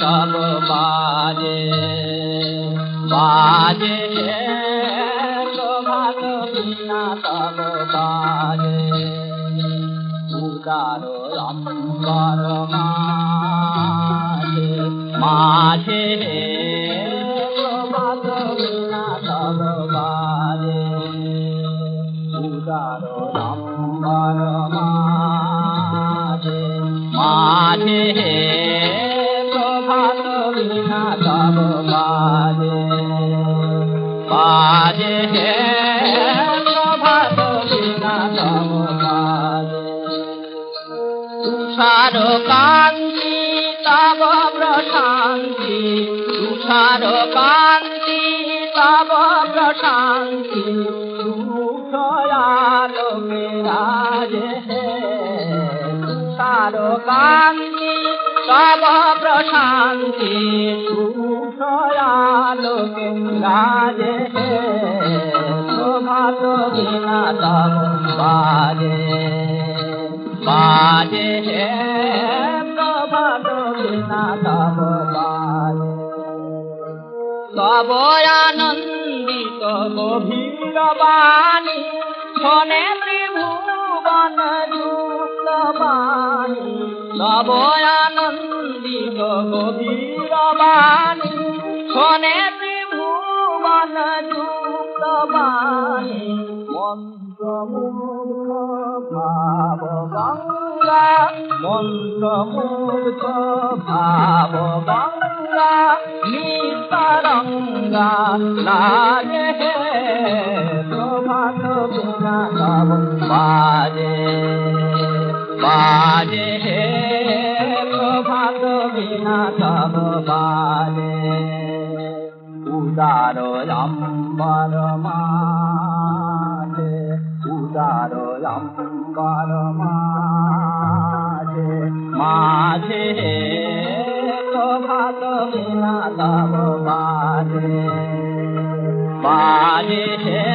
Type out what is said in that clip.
তব বাজে বাজে প্রভাত বিনা তব বাজে। উদার অম্বর মাঝে মাঝে প্রভাত বিনা তব বাজে। উদার অম্বর মাঝে মাঝে প্রভাত বিনা তব বাজে। বাজে প্রভাত বিনা তব বাজে। তুষার কান্তি, তব প্রশান্তি। তুষার কান্তি, তব প্রশান্তি। সুখয়ালোকে রাজে কান্তি, তব প্রশান্তি সুখয়ালোকে প্রভাত বিনা বাজে। বাজে প্রভাত বাজে। গভীর বাণী, শোনে ত্রিভুবন বাণী তব আনন্দিত গভীর বাণী শোনে ত্রিভুবন যুক্ত বাণী মন্ত্রমূর্খ ভাব গঙ্গা মন্ত্রমূর্খ ভাব বাজে বাজে হে তব বাজে উদার অম্বর মাঝে উদার অম্বর মাঝে। মাঝে বাজে বাজে হে